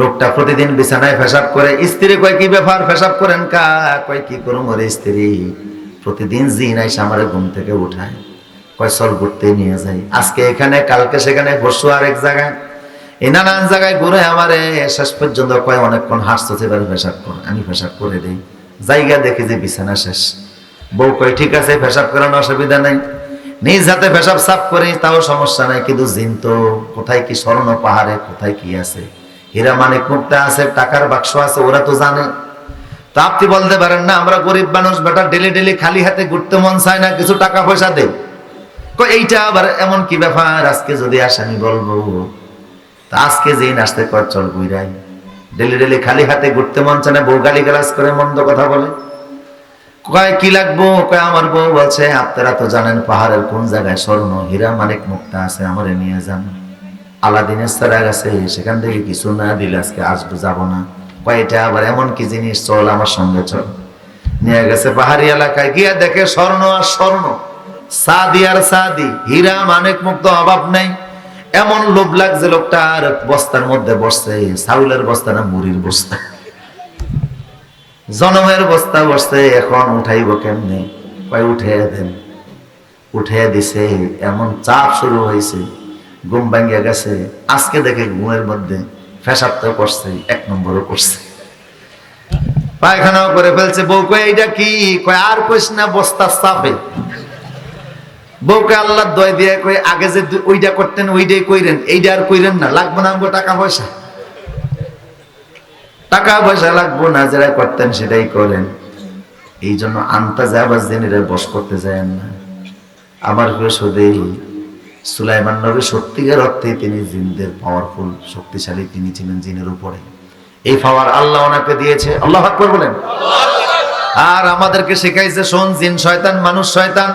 লোকটা প্রতিদিন বিছানায় পেশাব করে, স্ত্রী কয় কি ব্যাপার? পেশাব করেন কা? কয়, কি করুম ওরে স্ত্রী? প্রতিদিন জিন আইসা আমারে ঘুম থেকে উঠায়। কয়, চল ঘুরতে নিয়ে যাই। আজকে এখানে, কালকে সেখানে, পরশু আর এক জায়গায়। এই নানান জায়গায় ঘুরে আমারে শেষ পর্যন্ত কয়, অনেকক্ষণ হাসতে এবার পেশাব কর, আমি পেশাব করে দিই। জায়গা দেখি যে বিছানা শেষ। বউ কয়, ঠিক আছে পেশাব করানো অসুবিধা নেই। নিজ হাতে পেশাব সাফ করি, তাও সমস্যা নাই। কিন্তু জিন তো কোথায় কি স্বর্ণ পাহাড়ে, কোথায় কি আছে? হীরা মানে মুক্তা আছে, টাকার বাক্স আছে, ওরা তো জানে। তা আপনি বলতে পারেন, না, আমরা গরিব মানুষ, বেটা, ডেলি ডেলি খালি হাতে ঘুরতে মন চায় না, কিছু টাকা পয়সা দে। এইটা আবার এমন কি ব্যাপার? আজকে যদি আসে, আমি বলব। তা আজকে যেই নাচতে কর চল বুইরাই ডেলি ডেলি খালি হাতে ঘুরতে মন চায় না, বউ গালি গালাজ করে মন্দ কথা বলে। কয়, কি লাগবো? কয়, আমার বউ বলছে, আপনারা তো জানেন পাহাড়ের কোন জায়গায় স্বর্ণ, হীরা মানিক মুক্তা আছে, আমারে নিয়ে যান। আলাদিনের সারা গেছে সেখান থেকে কিছু না দিলে আজকে আসব, যাব না। কয়, এটা আবার এমন কি জিনিস? চল আমার সঙ্গে, চল। নিয়ে গেছে পাহাড়ি এলাকায়, গিয়া দেখে স্বর্ণ আর স্বর্ণ। সাদি আর সাদি, হীরা মানিক মুক্ত অভাব নাই। এমন লোভ লাগছে লোকটার বস্তার মধ্যে বসছে, চাউলের বস্তা না মুড়ির বস্তা? জনমের বস্তা বসছে, এখন উঠাইব কেমনে? কয়, উঠে দেন। উঠে দিছে, এমন চাপ শুরু হয়েছে। ঘুম ভাঙ্গিয়া গেছে। আজকে দেখে ঘুমের মধ্যে ফেসাব তো করছে এক নম্বরও করছে পায়খানাও করে ফেলছে। বউ কয়, এইটা কি? কয়, আর কইস না, বস্তা চাপে বউকে আল্লাহ দয় দিয়ে কই আগে যে ওইটা করতেন, ওইটাই কইরেন। এইটা আর কইরেন না। লাগবো না আমগো টাকা পয়সা? টাকা পয়সা লাগবো না যারা করতেন সেটাই করেন। এই জন্য আনতা যাবার জেনেরা বস করতে যায় না। আমার সুদেই সুলাইমান নবী সত্যিকার অর্থে তিনি জিনদের পাওয়ারফুল শক্তিশালী তিনি ছিলেন জিনের উপরে। এই পাওয়ার আল্লাহ ওনাকে দিয়েছে। আল্লাহ আকবর বলেন। আর আমাদেরকে শেখাইছে, শোন, জিন শয়তান, মানুষ শয়তান,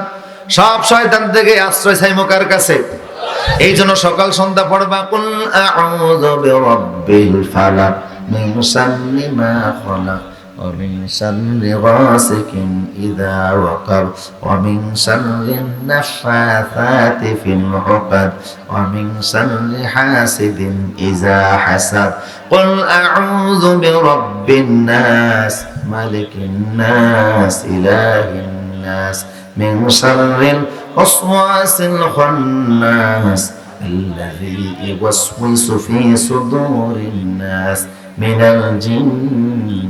সব শয়তান থেকে আশ্রয় চাই মুখার কাছে? এই জন্য সকাল সন্ধ্যা পড়বা, কুল আউযু বিরাব্বিল ফালাক মিন শাররি মা খালাক। ومن شر غاسق إذا وقب ومن شر النفاثات في العقد ومن شر حاسد إذا حسد. قل أعوذ برب الناس ملك الناس إله الناس من شر الوسواس الخناس الذي يوسوس في صدور الناس من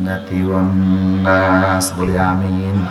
الجنة والناس قل آمين